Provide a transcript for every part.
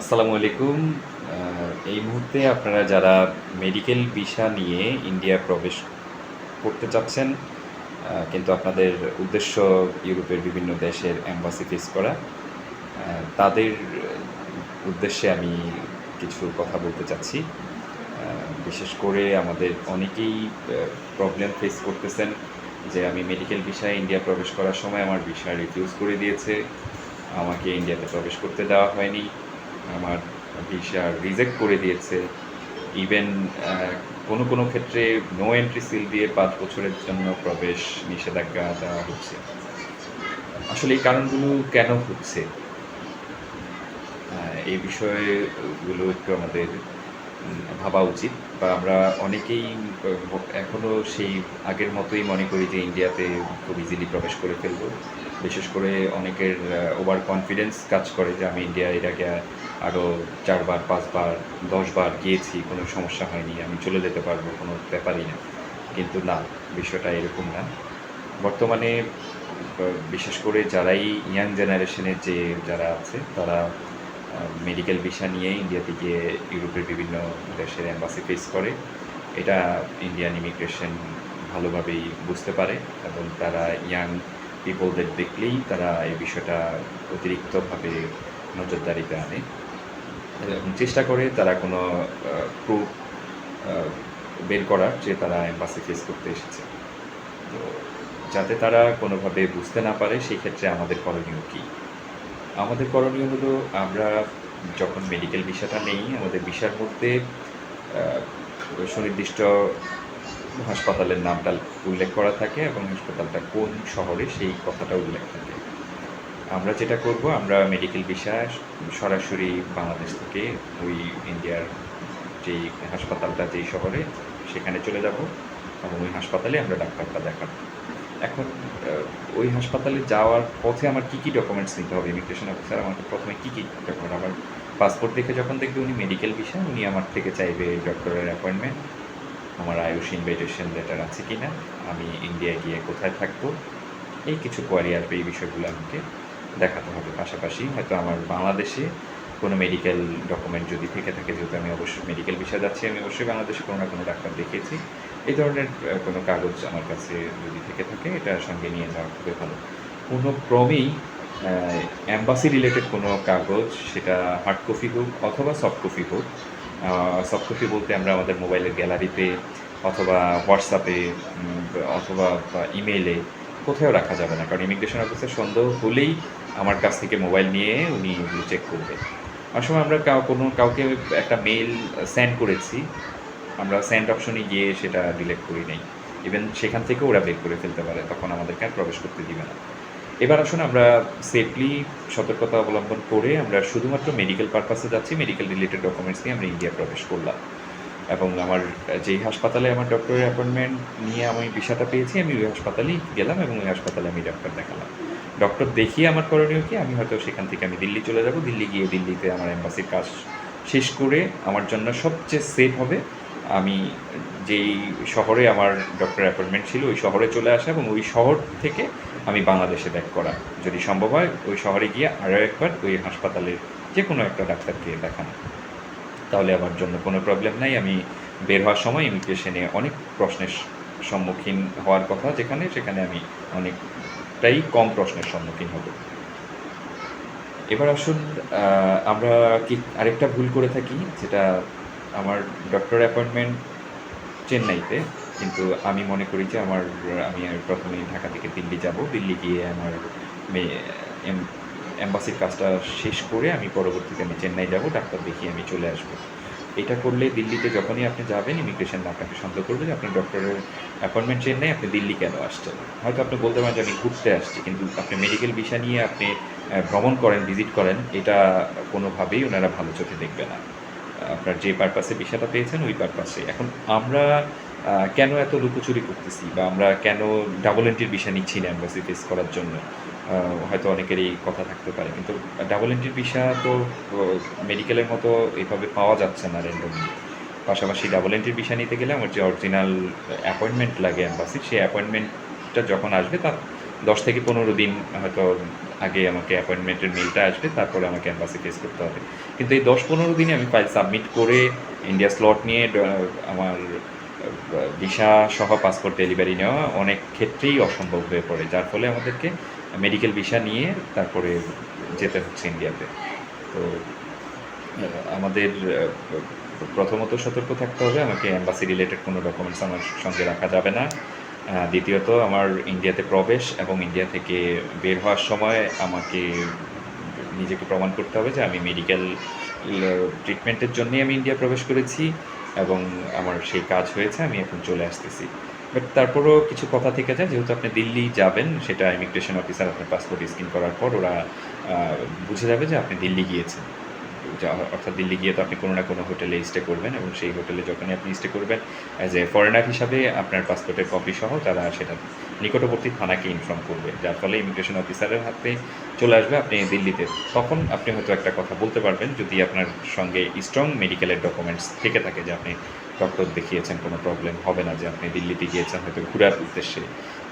আসসালামু আলাইকুম। এই মুহূর্তে আপনারা যারা মেডিকেল ভিসা নিয়ে ইন্ডিয়া প্রবেশ করতে চাচ্ছেন কিন্তু আপনাদের উদ্দেশ্য ইউরোপের বিভিন্ন দেশের অ্যাম্বাসি ফেস করা তাদের উদ্দেশ্যে আমি কিছু কথা বলতে চাচ্ছি। বিশেষ করে আমাদের অনেকেই প্রবলেম ফেস করতেছেন যে আমি মেডিকেল ভিসায় ইন্ডিয়া প্রবেশ করার সময় আমার ভিসা রিফিউজ করে দিয়েছে, আমাকে ইন্ডিয়াতে প্রবেশ করতে দেওয়া হয়নি। আমার ভিসা রিজেক্ট করে দিয়েছে। ইভেন কোনো কোনো ক্ষেত্রে নো এন্ট্রি সিল দিয়ে পাঁচ বছরের জন্য প্রবেশ নিষেধাজ্ঞা দেওয়া হচ্ছে। আসলে এই কারণগুলো কেন হচ্ছে? এই বিষয়গুলো একটু আমাদের ভাবা উচিত। বা আমরা অনেকেই আহ, এখনও সেই আগের মতোই মনে করি যে ইন্ডিয়াতে খুব ইজিলি প্রবেশ করে ফেলব। বিশেষ করে অনেকের ওভার কনফিডেন্স কাজ করে যে আমি ইন্ডিয়া এর আগে আরও চারবার, পাঁচবার, দশবার গিয়েছি, কোনো সমস্যা হয়নি, আমি চলে যেতে পারব, কোনো ব্যাপারই না। কিন্তু না, বিষয়টা এরকম না। বর্তমানে বিশেষ করে যারাই ইয়াং জেনারেশনের যে যারা আছে, তারা মেডিকেল ভিসা নিয়ে ইন্ডিয়াতে গিয়ে ইউরোপের বিভিন্ন দেশের অ্যাম্বাসি ফেস করে। এটা ইন্ডিয়ান ইমিগ্রেশন ভালোভাবেই বুঝতে পারে এবং তারা ইয়াং পিপলদের দেখলেই তারা এই বিষয়টা অতিরিক্তভাবে নজরদারিতে আনে চেষ্টা করে তারা কোনো প্রুফ বের করার যে তারা অ্যাম্বাসি ফেস করতে এসেছে। তো যাতে তারা কোনোভাবে বুঝতে না পারে, সেই ক্ষেত্রে আমাদের করণীয় কী? আমাদের করণীয় হলো আমরা যখন মেডিকেল ভিসাটা নেই, আমাদের ভিসার মধ্যে সুনির্দিষ্ট হাসপাতালের নামটা উল্লেখ করা থাকে এবং হাসপাতালটা কোন শহরে সেই কথাটা উল্লেখ থাকে। আমরা যেটা করব, আমরা মেডিকেল ভিসা সরাসরি বাংলাদেশ থেকে ওই ইন্ডিয়ার যেই হাসপাতালটা যেই শহরে সেখানে চলে যাব এবং ওই হাসপাতালে আমরা ডাক্তারটা দেখাবো। এখন ওই হাসপাতালে যাওয়ার পথে আমার কী কী ডকুমেন্টস নিতে হবে? ইমিগ্রেশন অফিসার আমাকে প্রথমে কী কী ডকুমেন্ট আমার পাসপোর্ট দেখে যখন দেখবে উনি মেডিকেল বিষয়, উনি আমার থেকে চাইবে ডক্টরের অ্যাপয়েন্টমেন্ট আমার আয়ুষ ইনভাইটেশন লেটার আছে কি না আমি ইন্ডিয়ায় গিয়ে কোথায় থাকব, এই কিছু কোয়ারি এই বিষয়গুলো আমাকে দেখাতে হবে। পাশাপাশি হয়তো আমার বাংলাদেশে কোনো মেডিকেল ডকুমেন্ট যদি থেকে থাকে, যেহেতু আমি অবশ্যই মেডিকেল বিষয় যাচ্ছি, আমি অবশ্যই বাংলাদেশে কোনো না কোনো ডাক্তার দেখিয়েছি। এই ধরনের কোনো কাগজ আমার কাছে যদি থেকে থাকে, এটা সঙ্গে নিয়ে যাওয়া খুবই ভালো। কোনো ক্রমেই অ্যাম্বাসি রিলেটেড কোনো কাগজ, সেটা হার্ড কপি হোক অথবা সফট কপি হোক সফট কপি বলতে আমরা আমাদের মোবাইলের গ্যালারিতে অথবা হোয়াটসঅ্যাপে অথবা ইমেইলে কোথাও রাখা যাবে না। কারণ ইমিগ্রেশন অফিসের সন্দেহ হলেই আমার কাছ থেকে মোবাইল নিয়ে উনি চেক করবে অনেক সময় আমরা কোনো কাউকে একটা মেইল সেন্ড করেছি, আমরা সেন্ড অপশনে গিয়ে সেটা ডিলেট করি নাই। ইভেন সেখান থেকে ওরা বের করে ফেলতে পারে, তখন আমাদেরকে আর প্রবেশ করতে দিবে না। এবার আসুন আমরা সেফলি সতর্কতা অবলম্বন করে আমরা শুধুমাত্র মেডিকেল পারপাসে যাচ্ছি মেডিকেল রিলেটেড ডকুমেন্টস নিয়ে আমরা ইন্ডিয়া প্রবেশ করলাম। এবং আমার, যেই হাসপাতালে আমার ডক্টরের অ্যাপয়েন্টমেন্ট নিয়ে আমি বিষয়টা পেয়েছি, আমি ওই হাসপাতালেই গেলাম এবং ওই হাসপাতালে আমি ডক্টর দেখালাম। ডক্টর দেখিয়ে আমার করণীয় কি? আমি হয়তো সেখান থেকে আমি দিল্লি চলে যাব। দিল্লি গিয়ে দিল্লিতে আমার এম্বাসির কাজ শেষ করে আমার জন্য সবচেয়ে সেফ হবে। আমি যেই শহরে আমার ডক্টর অ্যাপয়েন্টমেন্ট ছিল, ওই শহরে চলে আসা এবং ওই শহর থেকে আমি বাংলাদেশে ব্যাক করা। যদি সম্ভব হয়, ওই শহরে গিয়ে আরও একবার ওই হাসপাতালের যে কোনো একটা ডাক্তারকে দেখানো। তাহলে আমার জন্য কোনো প্রবলেম নাই। আমি বের হওয়ার সময় ইমিগ্রেশনে অনেক প্রশ্নের সম্মুখীন হওয়ার কথা যেখানে, সেখানে আমি অনেকটাই কম প্রশ্নের সম্মুখীন হব। এবার আসুন আমরা কি আরেকটা ভুল করে থাকি, যেটা আমার ডক্টর অ্যাপয়েন্টমেন্ট চেন্নাইতে, কিন্তু আমি মনে করি যে আমার, আমি প্রথমে ঢাকা থেকে দিল্লি যাব। দিল্লি গিয়ে আমার এম্বাসির কাজটা শেষ করে আমি পরবর্তীতে আমি চেন্নাই যাব, ডাক্তার দেখিয়ে আমি চলে আসব। এটা করলে দিল্লিতে যখনই আপনি যাবেন ইমিগ্রেশন আপনাকে সন্দেহ করবে যে আপনার ডক্টরের অ্যাপয়েন্টমেন্ট চেন্নাই, আপনি দিল্লি কেন আসছেন? হয়তো আপনি বলতে পারেন যে আমি ঘুরতে আসছি, কিন্তু আপনি মেডিকেল ভিসা নিয়ে আপনি ভ্রমণ করেন ভিজিট করেন, এটা কোনোভাবেই ওনারা ভালো চোখে দেখবে না। আপনার যে পারপাসে ভিসাটা পেয়েছেন, ওই পারপাসে এখন আমরা কেন এত লুকোচুরি করতেছি বা আমরা কেন ডাবল এন্ট্রির ভিসা নিচ্ছি না অ্যাম্বাসি ফেস করার জন্য? হয়তো অনেকেরই কথা থাকতে পারে, কিন্তু ডাবল এন্ট্রির ভিসা তো মেডিকেলের মতো এইভাবে পাওয়া যাচ্ছে না র্যান্ডমলি পাশাপাশি ডাবল এন্ট্রির ভিসা নিতে গেলে আমার যে অরিজিনাল অ্যাপয়েন্টমেন্ট লাগে অ্যাম্বাসির সেই অ্যাপয়েন্টমেন্টটা যখন আসবে, তার দশ থেকে পনেরো দিন হয়তো আগে আমাকে অ্যাপয়েন্টমেন্টের মেলটা আসবে, তারপরে আমাকে অ্যাম্বাসি ফেস করতে হবে। কিন্তু এই দশ পনেরো দিনে আমি ফাইল সাবমিট করে ইন্ডিয়া স্লট নিয়ে আমার ভিসা সহ পাসপোর্ট ডেলিভারি নেওয়া অনেক ক্ষেত্রেই অসম্ভব হয়ে পড়ে। যার ফলে আমাদেরকে মেডিকেল ভিসা নিয়ে তারপরে যেতে হচ্ছে ইন্ডিয়াতে তো আমাদের প্রথমত সতর্ক থাকতে হবে, আমাকে অ্যাম্বাসি রিলেটেড কোনো ডকুমেন্টস আমার সঙ্গে রাখা যাবে না। দ্বিতীয়ত আমার ইন্ডিয়াতে প্রবেশ এবং ইন্ডিয়া থেকে বের হওয়ার সময় আমাকে নিজেকে প্রমাণ করতে হবে যে আমি মেডিকেল ট্রিটমেন্টের জন্যই আমি ইন্ডিয়া প্রবেশ করেছি এবং আমার সেই কাজ হয়েছে, আমি এখন চলে আসতেছি। বাট তারপরও কিছু কথা থেকে যায়, যেহেতু আপনি দিল্লি যাবেন, সেটা ইমিগ্রেশন অফিসার আপনার পাসপোর্ট স্ক্যান করার পর ওরা বুঝে যাবে যে আপনি দিল্লি গিয়েছেন। যা- অর্থাৎ দিল্লি গিয়ে তো আপনি কোনো না কোনো হোটেলে স্টে করবেন এবং সেই হোটেলে যখনই আপনি স্টে করবেন অ্যাজ এ ফরেনার হিসাবে আপনার পাসপোর্টের কপি সহ তারা সেটা নিকটবর্তী থানাকে ইনফর্ম করবে। যার ফলে ইমিগ্রেশন অফিসারের হাতে চলে আসবে, আপনি দিল্লিতে তখন আপনি হয়তো একটা কথা বলতে পারবেন, যদি আপনার সঙ্গে স্ট্রং মেডিকেলের ডকুমেন্টস থেকে থাকে যে আপনি ডক্টর দেখিয়েছেন, কোনো প্রবলেম হবে না যে আপনি দিল্লিতে গিয়েছেন, হয়তো ঘোরার উদ্দেশ্যে।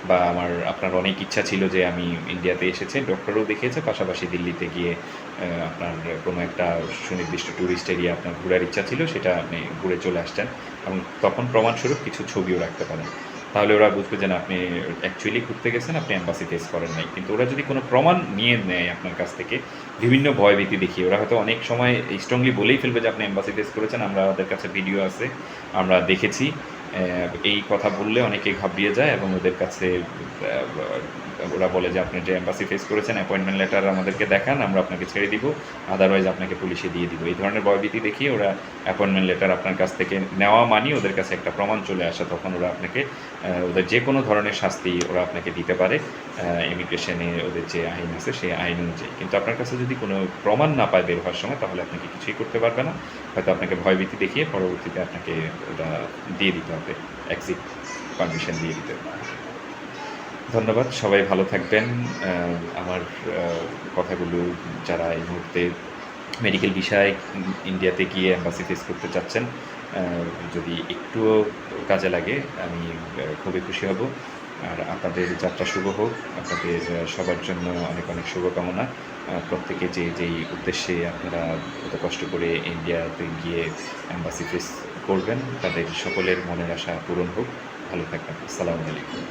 বা আমার, আপনার অনেক ইচ্ছা ছিল যে আমি ইন্ডিয়াতে এসেছি, ডক্টরও দেখিয়েছে, পাশাপাশি দিল্লিতে গিয়ে আপনার কোনো একটা সুনির্দিষ্ট ট্যুরিস্ট এরিয়া আপনার ঘোরার ইচ্ছা ছিল, সেটা আপনি ঘুরে চলে আসছেন এবং তখন প্রমাণস্বরূপ কিছু ছবিও রাখতে পারেন। তাহলে ওরা বুঝবে যে আপনি অ্যাকচুয়ালি ঘুরতে গেছেন, আপনি অ্যাম্বাসি ফেস করেন নাই। কিন্তু ওরা যদি কোনো প্রমাণ নিয়ে নেয় আপনার কাছ থেকে, বিভিন্ন ভয়ভীতি দেখিয়ে, ওরা হয়তো অনেক সময় স্ট্রংলি বলেই ফেলবে যে আপনি অ্যাম্বাসি ফেস করেছেন আমরা আমাদের কাছে ভিডিও আছে, আমরা দেখেছি। এই কথা বললে অনেকে ঘাবড়িয়ে যায় এবং ওদের কাছে ওরা বলে যে আপনি যে অ্যাম্বাসি ফেস করেছেন অ্যাপয়েন্টমেন্ট লেটার আমাদেরকে দেখান, আমরা আপনাকে ছেড়ে দিব আদারওয়াইজ আপনাকে পুলিশে দিয়ে দিব। এই ধরনের ভয়ভীতি দেখিয়ে ওরা অ্যাপয়েন্টমেন্ট লেটার আপনার কাছ থেকে নেওয়া মানি ওদের কাছে একটা প্রমাণ চলে আসে, তখন ওরা আপনাকে ওদের যে কোনো ধরনের শাস্তি ওরা আপনাকে দিতে পারে ইমিগ্রেশনে ওদের যে আইন আছে সেই আইন অনুযায়ী। কিন্তু আপনার কাছে যদি কোনো প্রমাণ না পায় বের হওয়ার সময়, তাহলে আপনাকে কিছুই করতে পারবে না। হয়তো আপনাকে ভয়ভীতি দেখিয়ে পরবর্তীতে আপনাকে ওটা দিয়ে দিতে হবে। এক্সিট পারমিশন দিয়ে দিতে। ধন্যবাদ, সবাই ভালো থাকবেন। আমার কথাগুলো যারা এই মুহূর্তে মেডিকেল বিষয়ে ইন্ডিয়াতে গিয়ে অ্যাম্বাসি ফেস করতে চাচ্ছেন যদি একটুও কাজে লাগে, আমি খুবই খুশি হব। আর আপনাদের যাত্রা শুভ হোক। আপনাদের সবার জন্য অনেক অনেক শুভকামনা। প্রত্যেকে যে, যেই উদ্দেশ্যে আপনারা এত কষ্ট করে ইন্ডিয়াতে গিয়ে অ্যাম্বাসি ফেস করবেন। তাদের সকলের মনের আশা পূরণ হোক। ভালো থাকবেন। আসসালামু আলাইকুম।